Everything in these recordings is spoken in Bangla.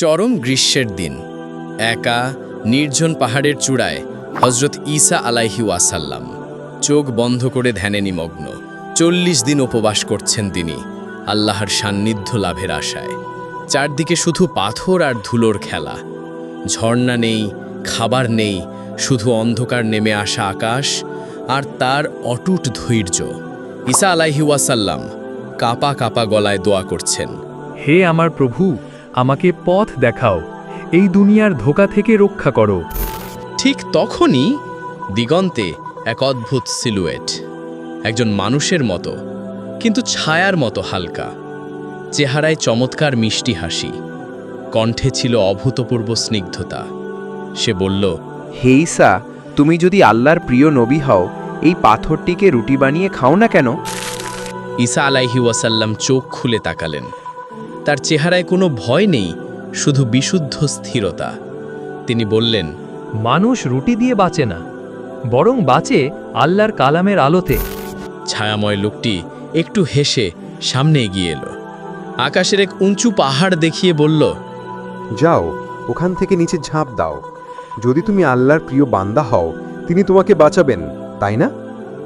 চরম গ্রীষ্মের দিন। একা, নির্জন পাহাড়ের চূড়ায় হজরত ঈসা আলাইহি ওয়াসাল্লাম। চোখ বন্ধ করে ধ্যানে নিমগ্ন চল্লিশ দিন উপবাস করছেন তিনি আল্লাহর সান্নিধ্য লাভের আশায়। চারদিকে শুধু পাথর আর ধুলোর খেলা। ঝর্ণা নেই, খাবার নেই, শুধু অন্ধকার নেমে আসা আকাশ আর তার অটুট ধৈর্য। ঈসা আলাইহি ওয়াসাল্লাম কাপা কাপা গলায় দোয়া করছেন, হে আমার প্রভু আমাকে পথ দেখাও। এই দুনিয়ার ধোকা থেকে রক্ষা করো। ঠিক তখনই দিগন্তে এক অদ্ভুত সিলুয়েট একজন মানুষের মতো কিন্তু ছায়ার মতো হালকা। চেহারায় চমৎকার মিষ্টি হাসি। কণ্ঠে ছিল অভূতপূর্ব স্নিগ্ধতা। সে বলল হেইসা তুমি যদি আল্লাহর প্রিয় নবী হও এই পাথরটিকে রুটি বানিয়ে খাও না কেন? ঈসা আলাইহি ওয়াসাল্লাম চোখ খুলে তাকালেন। তার চেহারায় কোনো ভয় নেই শুধু বিশুদ্ধ স্থিরতা। তিনি বললেন মানুষ রুটি দিয়ে বাঁচে না বরং বাঁচে আল্লাহর কালামের আলোতে। ছায়াময় লোকটি একটু হেসে সামনে এগিয়ে এলো। আকাশের এক উঁচু পাহাড় দেখিয়ে বলল যাও ওখান থেকে নিচে ঝাঁপ দাও। যদি তুমি আল্লাহর প্রিয় বান্দা হও তিনি তোমাকে বাঁচাবেন তাই না?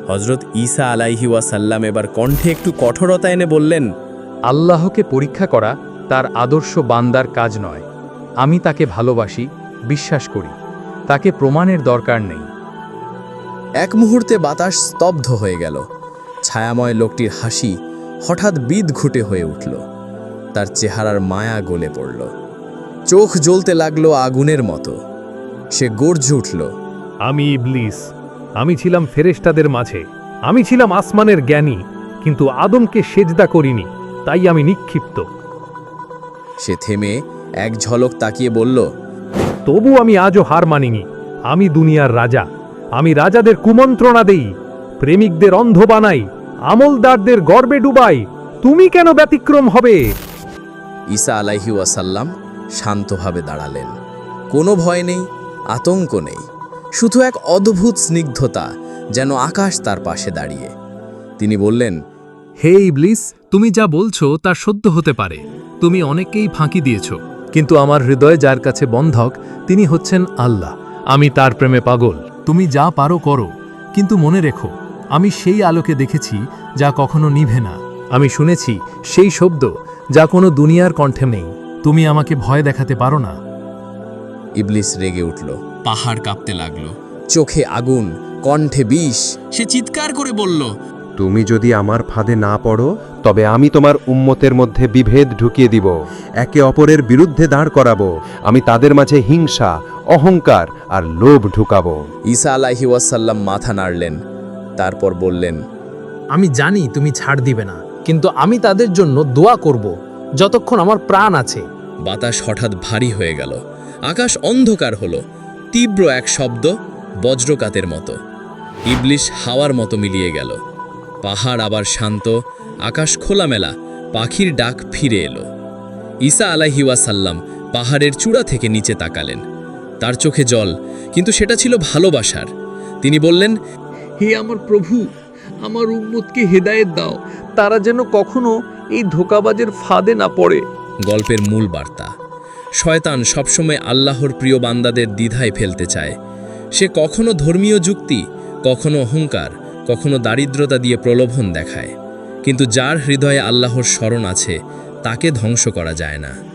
হজরত ঈসা আলাইহি ওয়াসাল্লাম এবার কণ্ঠে একটু কঠোরতা এনে বললেন আল্লাহকে পরীক্ষা করা তার আদর্শ বান্দার কাজ নয়। আমি তাকে ভালোবাসি বিশ্বাস করি। তাকে প্রমাণের দরকার নেই। এক মুহূর্তে বাতাস স্তব্ধ হয়ে গেল। ছায়াময় লোকটির হাসি হঠাৎ বিদ ঘুটে হয়ে উঠল। তার চেহারার মায়া গলে পড়ল। চোখ জ্বলতে লাগল আগুনের মতো। সে গর্জে উঠল আমি ইবলিস। আমি ছিলাম ফেরেশতাদের মাঝে। আমি ছিলাম আসমানের জ্ঞানী কিন্তু আদমকে সেজদা করিনি। তাই আমি নিক্ষিপ্ত। সে থেমে এক ঝলক তাকিয়ে বলল তবু আমি আজও হার মানিনি। আমি দুনিয়ার রাজা। আমি রাজাদের কুমন্ত্রণা দেই। প্রেমিকদের অন্ধ বানাই। আমলদারদের গর্বে ডুবাই। তুমি কেন ব্যতিক্রম হবে? ঈসা আলাইহি ওয়াসাল্লাম শান্তভাবে দাঁড়ালেন। কোনো ভয় নেই আতঙ্ক নেই। শুধু এক অদ্ভুত স্নিগ্ধতা যেন আকাশ তার পাশে দাঁড়িয়ে। তিনি বললেন হে ইবলিস তুমি যা বলছো তা সত্য হতে পারে। তুমি অনেককেই ফাঁকি দিয়েছ। কিন্তু আমার হৃদয় যার কাছে বন্ধক তিনি হচ্ছেন আল্লাহ। আমি তার প্রেমে পাগল। তুমি যা পারো করো। কিন্তু মনে রেখো আমি সেই আলোকে দেখেছি যা কখনো নিভে না। আমি শুনেছি সেই শব্দ যা কোনো দুনিয়ার কণ্ঠে নেই। তুমি আমাকে ভয় দেখাতে পারো না। ইবলিস রেগে উঠল। পাহাড় কাঁপতে লাগল। চোখে আগুন কণ্ঠে বিষ। সে চিৎকার করে বলল তুমি যদি আমার ফাঁদে না পড়ো তবে আমি তোমার উম্মতের মধ্যে বিভেদ ঢুকিয়ে দিব। একে অপরের বিরুদ্ধে দাঁড় করাবো। আমি তাদের মাঝে হিংসা অহংকার আর লোভ ঢুকাবো। ঈসা আলাহি ওয়াসাল্লাম মাথা নাড়লেন তারপর বললেন আমি জানি তুমি ছাড় দিবে না কিন্তু আমি তাদের জন্য দোয়া করব যতক্ষণ আমার প্রাণ আছে। বাতাস হঠাৎ ভারী হয়ে গেল। আকাশ অন্ধকার হলো তীব্র এক শব্দ বজ্রকাতের মতো। ইবলিশ হাওয়ার মতো মিলিয়ে গেল। পাহাড় আবার শান্ত আকাশ খোলামেলা পাখির ডাক ফিরে এলো। ঈসা আলাহিওয়াসাল্লাম পাহাড়ের চূড়া থেকে নিচে তাকালেন। তার চোখে জল কিন্তু সেটা ছিল ভালোবাসার। তিনি বললেন হে আমার প্রভু আমার উম্মতকে হেদায়েত দাও তারা যেন কখনো এই ধোকাবাজের ফাঁদে না পড়ে। গল্পের মূল বার্তা। শয়তান সবসময় আল্লাহর প্রিয় বান্দাদের দ্বিধায় ফেলতে চায়। সে কখনো ধর্মীয় যুক্তি কখনো অহংকার কখনো দারিদ্রতা দিয়ে প্রলোভন দেখায়। কিন্তু যার হৃদয়ে আল্লাহর স্মরণ আছে, তাকে ধ্বংস করা যায় না।